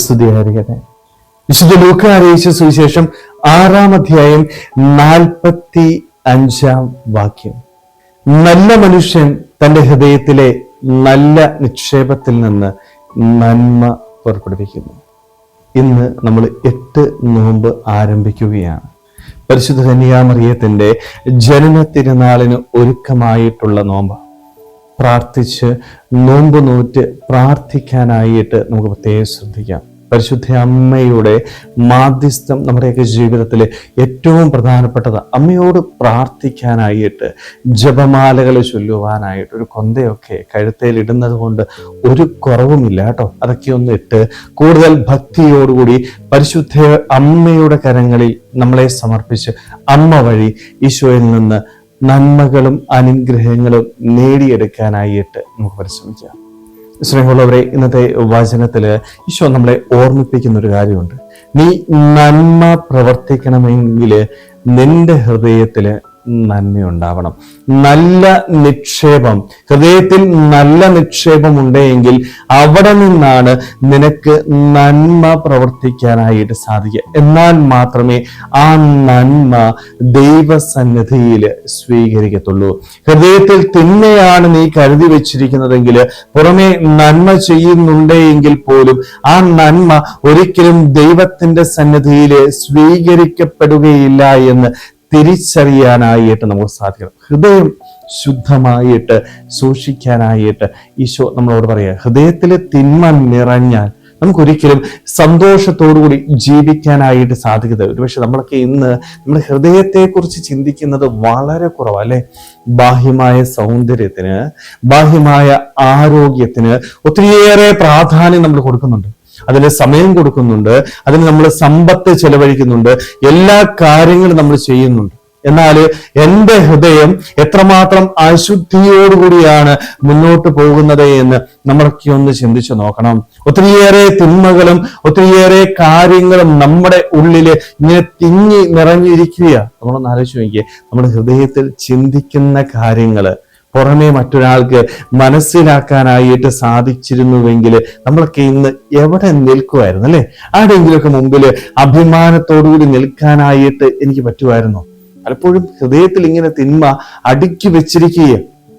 സ്തുതിയായിരിക്കട്ടെ. വിശുദ്ധ ലൂക്ക അറിയിച്ച സുവിശേഷം ആറാം അധ്യായം നാൽപ്പത്തി അഞ്ചാം വാക്യം. നല്ല മനുഷ്യൻ തന്റെ ഹൃദയത്തിലെ നല്ല നിക്ഷേപത്തിൽ നിന്ന് നന്മ പുറപ്പെടുവിക്കുന്നു. ഇന്ന് നമ്മൾ എട്ട് നോമ്പ് ആരംഭിക്കുകയാണ്. പരിശുദ്ധ കന്യാമറിയത്തിന്റെ ജനന തിരുനാളിന് ഒരുക്കമായിട്ടുള്ള നോമ്പ്. പ്രാർത്ഥിച്ച് നോമ്പ് നോറ്റ് പ്രാർത്ഥിക്കാനായിട്ട് നമുക്ക് പ്രത്യേകം ശ്രദ്ധിക്കാം. പരിശുദ്ധ അമ്മയുടെ മാധ്യസ്ഥം നമ്മുടെയൊക്കെ ജീവിതത്തിൽ ഏറ്റവും പ്രധാനപ്പെട്ടത് അമ്മയോട് പ്രാർത്ഥിക്കാനായിട്ട് ജപമാലകൾ ചൊല്ലുവാനായിട്ട് ഒരു കൊന്തയൊക്കെ കഴുത്തേൽ ഇടുന്നത് കൊണ്ട് ഒരു കുറവുമില്ല കേട്ടോ. അതൊക്കെ ഒന്ന് ഇട്ട് കൂടുതൽ ഭക്തിയോടുകൂടി പരിശുദ്ധ അമ്മയുടെ കരങ്ങളിൽ നമ്മളെ സമർപ്പിച്ച് അമ്മ വഴി ഈശോയിൽ നിന്ന് നന്മകളും അനുഗ്രഹങ്ങളും നേടിയെടുക്കാനായിട്ട് നമുക്ക് പരിശ്രമിക്കാം സ്നേഹമുള്ളവരെ ഇന്നത്തെ വചനത്തിൽ ഈശോ നമ്മളെ ഓർമ്മിപ്പിക്കുന്ന ഒരു കാര്യമുണ്ട്. നീ നന്മ പ്രവർത്തിക്കണമെങ്കിൽ നിന്റെ ഹൃദയത്തിൽ നന്മയുണ്ടാവണം. നല്ല നിക്ഷേപം. ഹൃദയത്തിൽ നല്ല നിക്ഷേപം ഉണ്ടെങ്കിൽ അവിടെ നിന്നാണ് നിനക്ക് നന്മ പ്രവർത്തിക്കാനായിട്ട് സാധിക്കുക. എന്നാൽ മാത്രമേ ആ നന്മ ദൈവസന്നിധിയിൽ സ്വീകരിക്കത്തുള്ളൂ. ഹൃദയത്തിൽ തിന്മയാണ് നീ കരുതി വെച്ചിരിക്കുന്നതെങ്കിൽ പുറമെ നന്മ ചെയ്യുന്നുണ്ടെങ്കിൽ പോലും ആ നന്മ ഒരിക്കലും ദൈവത്തിന്റെ സന്നിധിയിൽ സ്വീകരിക്കപ്പെടുകയില്ല എന്ന് തിരിച്ചറിയാനായിട്ട് നമുക്ക് സാധിക്കണം. ഹൃദയം ശുദ്ധമായിട്ട് സൂക്ഷിക്കാനായിട്ട് ഈശോ നമ്മളോട് പറയുക ഹൃദയത്തിലെ തിന്മ നിറഞ്ഞാൽ നമുക്കൊരിക്കലും സന്തോഷത്തോടുകൂടി ജീവിക്കാനായിട്ട് സാധിക്കുന്നത് ഒരുപക്ഷെ നമ്മളൊക്കെ ഇന്ന് നമ്മുടെ ഹൃദയത്തെക്കുറിച്ച് ചിന്തിക്കുന്നത് വളരെ കുറവാണ് അല്ലെ? ബാഹ്യമായ സൗന്ദര്യത്തിന് ബാഹ്യമായ ആരോഗ്യത്തിന് ഒത്തിരിയേറെ പ്രാധാന്യം നമ്മൾ കൊടുക്കുന്നുണ്ട്. അതിന് സമയം കൊടുക്കുന്നുണ്ട് അതിന് നമ്മൾ സമ്പത്ത് ചെലവഴിക്കുന്നുണ്ട് എല്ലാ കാര്യങ്ങളും നമ്മൾ ചെയ്യുന്നുണ്ട്. എന്നാൽ എന്റെ ഹൃദയം എത്രമാത്രം അശുദ്ധിയോടുകൂടിയാണ് മുന്നോട്ട് പോകുന്നത് എന്ന് നമ്മളൊക്കെ ഒന്ന് ചിന്തിച്ചു നോക്കണം. ഒത്തിരിയേറെ തിന്മകളും ഒത്തിരിയേറെ കാര്യങ്ങളും നമ്മുടെ ഉള്ളിൽ ഇങ്ങനെ തിങ്ങി നിറഞ്ഞിരിക്കുകയാണ്. നമ്മളൊന്ന് ആലോചിച്ച് നോക്കിയേ നമ്മുടെ ഹൃദയത്തിൽ ചിന്തിക്കുന്ന കാര്യങ്ങൾ പുറമേ മറ്റൊരാൾക്ക് മനസ്സിലാക്കാനായിട്ട് സാധിച്ചിരുന്നുവെങ്കിൽ നമ്മളൊക്കെ ഇന്ന് എവിടെ നിൽക്കുമായിരുന്നു അല്ലെ? ആരുടെയെങ്കിലുമൊക്കെ മുമ്പിൽ അഭിമാനത്തോടുകൂടി നിൽക്കാനായിട്ട് എനിക്ക് പറ്റുമായിരുന്നു? പലപ്പോഴും ഹൃദയത്തിൽ ഇങ്ങനെ തിന്മ അടുക്കി വെച്ചിരിക്കുക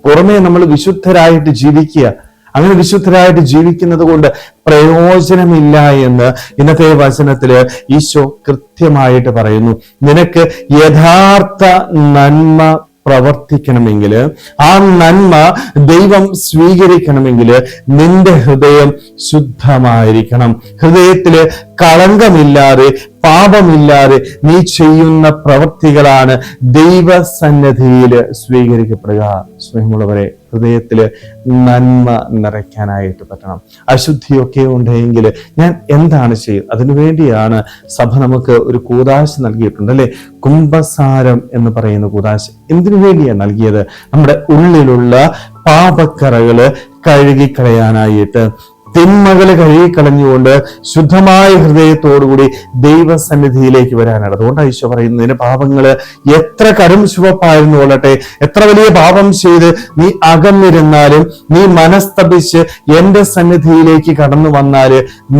പുറമേ നമ്മൾ വിശുദ്ധരായിട്ട് ജീവിക്കുക അങ്ങനെ വിശുദ്ധരായിട്ട് ജീവിക്കുന്നത് കൊണ്ട് പ്രയോജനമില്ല എന്ന് ഇന്നത്തെ വചനത്തിൽ ഈശോ കൃത്യമായിട്ട് പറയുന്നു. നിനക്ക് യഥാർത്ഥ നന്മ പ്രവർത്തിക്കണമെങ്കിൽ ആ നന്മ ദൈവം സ്വീകരിക്കണമെങ്കിൽ നിന്റെ ഹൃദയം ശുദ്ധമായിരിക്കണം. ഹൃദയത്തിൽ കളങ്കമില്ലാതെ പാപമില്ലാതെ നീ ചെയ്യുന്ന പ്രവൃത്തികളാണ് ദൈവസന്നിധിയിൽ സ്വീകരിക്കപ്പെടുക. സ്നേഹമുള്ളവരെ ഹൃദയത്തിൽ നന്മ നിറയ്ക്കാനായിട്ട് പറ്റണം. അശുദ്ധിയൊക്കെ ഉണ്ടെങ്കിൽ ഞാൻ എന്താണ് ചെയ്യുന്നത് അതിനുവേണ്ടിയാണ് സഭ നമുക്ക് ഒരു കൂതാശ നൽകിയിട്ടുണ്ട് അല്ലെ? കുംഭസാരം എന്ന് പറയുന്ന കൂതാശ. എന്തിനു വേണ്ടിയാണ് നൽകിയത്? നമ്മുടെ ഉള്ളിലുള്ള പാപക്കറകൾ കഴുകിക്കളയാനായിട്ട് തിന്മകൾ കഴുകിക്കളഞ്ഞുകൊണ്ട് ശുദ്ധമായ ഹൃദയത്തോടുകൂടി ദൈവസന്നിധിയിലേക്ക് വരാനാണ്. അതുകൊണ്ട് ഈശോ പറയുന്നത് നിന്റെ പാപങ്ങൾ എത്ര കരും ചുവപ്പായിരുന്നു കൊള്ളട്ടെ. എത്ര വലിയ പാപം ചെയ്ത് നീ അകന്നിരുന്നാലും നീ മനസ്തപിച്ച് എന്റെ സന്നിധിയിലേക്ക് കടന്നു വന്നാൽ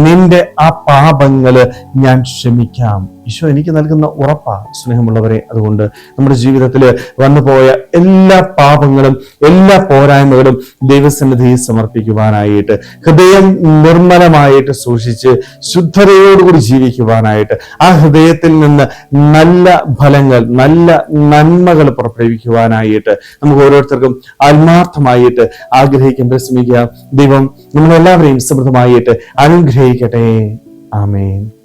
നിന്റെ ആ പാപങ്ങൾ ഞാൻ ക്ഷമിക്കാം. ഈശോ എനിക്ക് നൽകുന്ന ഉറപ്പാ സ്നേഹമുള്ളവരെ. അതുകൊണ്ട് നമ്മുടെ ജീവിതത്തിൽ വന്നുപോയ എല്ലാ പാപങ്ങളും എല്ലാ പോരായ്മകളും ദൈവസന്നിധിയിൽ സമർപ്പിക്കുവാനായിട്ട് ഹൃദയം നിർമ്മലമായിട്ട് സൂക്ഷിച്ച് ശുദ്ധതയോടുകൂടി ജീവിക്കുവാനായിട്ട് ആ ഹൃദയത്തിൽ നിന്ന് നല്ല ഫലങ്ങൾ നല്ല നന്മകൾ പുറപ്പെടുവിക്കുവാനായിട്ട് നമുക്ക് ഓരോരുത്തർക്കും ആത്മാർത്ഥമായിട്ട് ആഗ്രഹിക്കാൻ പരിശ്രമിക്കുക. ദൈവം നമ്മളെല്ലാവരെയും സമൃദ്ധമായിട്ട് അനുഗ്രഹിക്കട്ടെ. ആമേൻ.